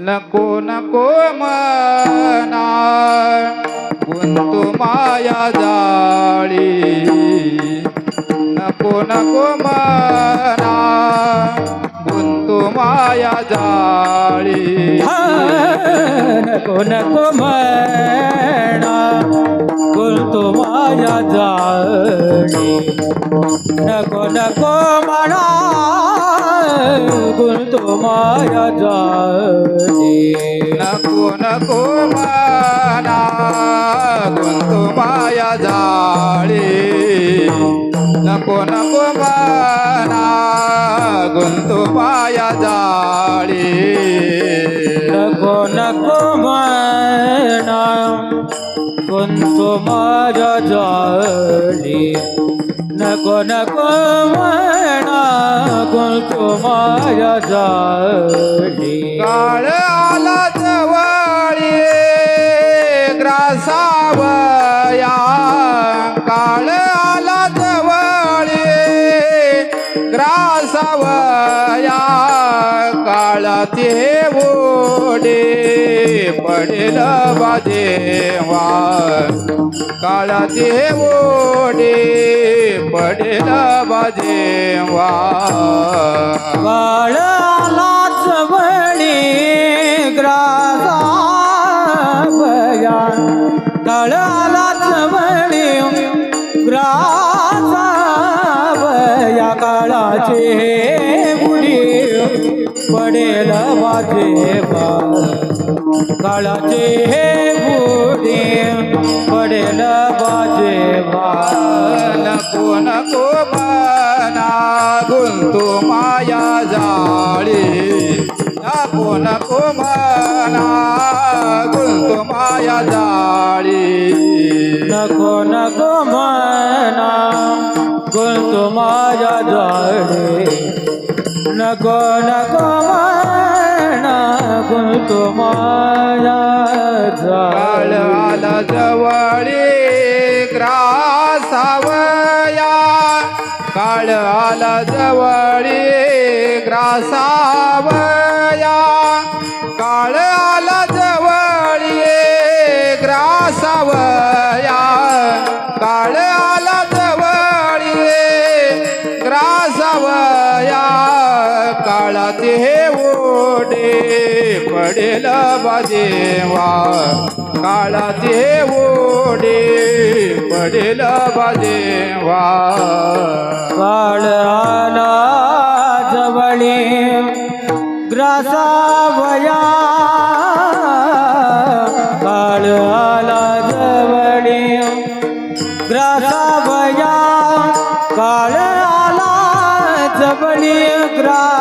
नको नको मना गुंतू माया जाळी. नको नको मना गुंतू माया जाळी. नको नको म्हणा गुंतू जाळी. नको नको म्हणा गुंतू माझ्या जाळी नको नको मना गुंतू माया जाळी नको नको मना गुंतू माया जाळी नको नको म्हणा गुंतू माझ्या जाळी नको नको म्हणा गुंतू माझ्या जाळी काळ आला जवळी ग्रासावया काळ आला जवळी ग्रासावया काळाचे ओढे. पडेल बाजेवा काळा ओढे पडेल बाजेवा काळाला जवळी ग्रासा बया काळाचे बुडी पडेल माझे बा नको नको मना गुंतू माया जाळी. नको नको मना गुंतू माया जाळी. नको नको काळ आला जवळी ग्रासावया. काळ आला हे ओढे पडेल बाजेवा काळाचे ओढे पडेल बाजेवा काळ आला जवळी ग्रासावया. काळ आला जवळी ग्रासावया. काळ आला जवळी ग्रा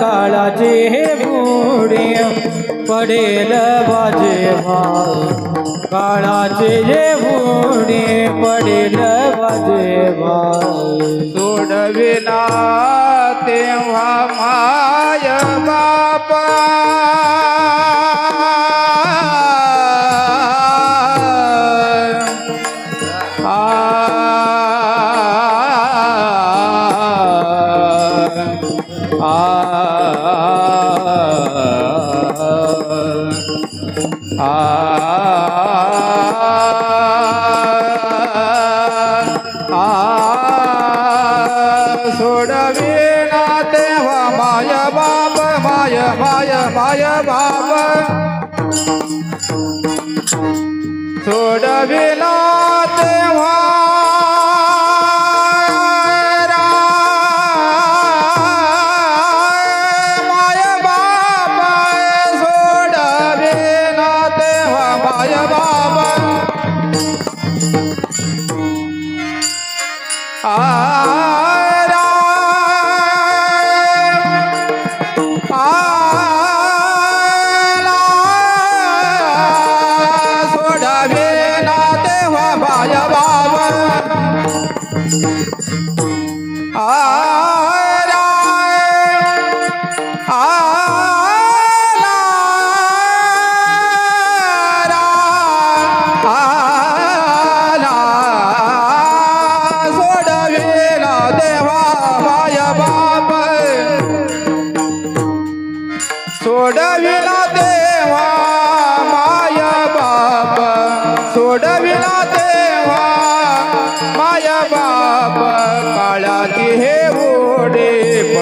काळाचे हे बुडे पडेल बाजे काळाचे जे बुडे पडेल बाजे सोडविला तेव्हा माय बापा. सोडविला तेव्हा माय बाप माय माय माय बाप. सोडविला तेव्हा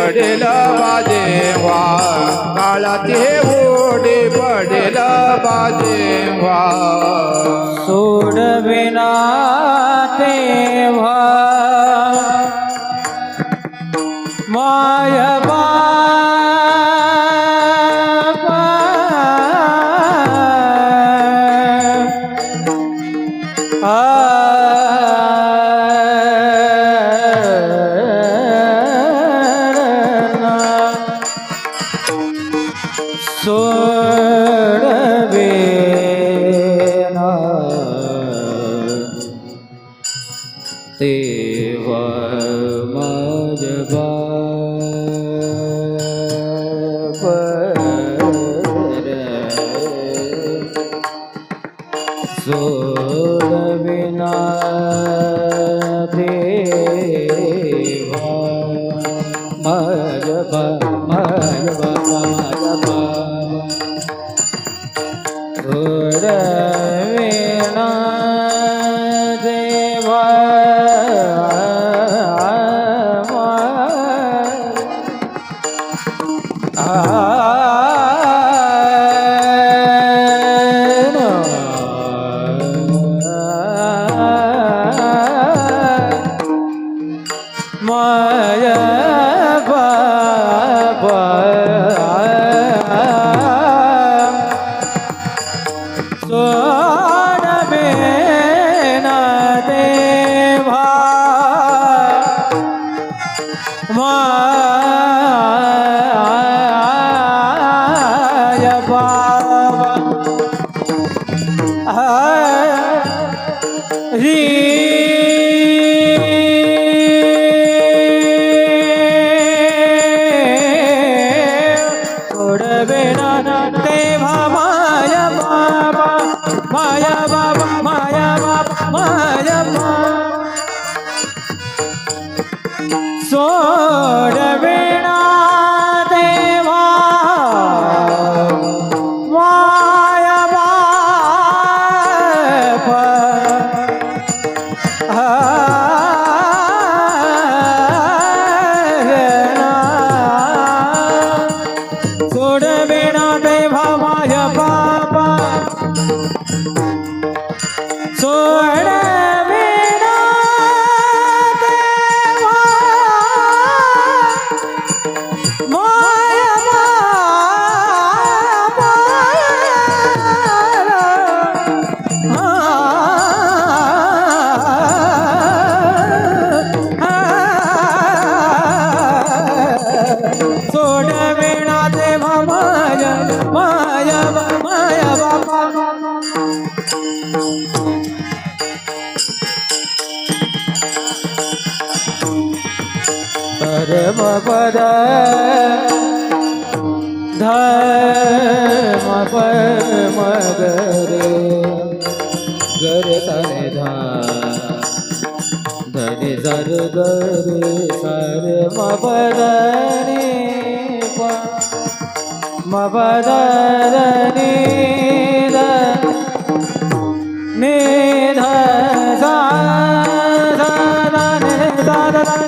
पडेल बाजेवा काळाचे ओढे पडेल बाजेवा सोडविना Love. सोडविना देवा माया धर्म पद धर्म परम गरे गरे सरे धा धने सर गरे सर म पद रे ने धा धा धा धा धा धा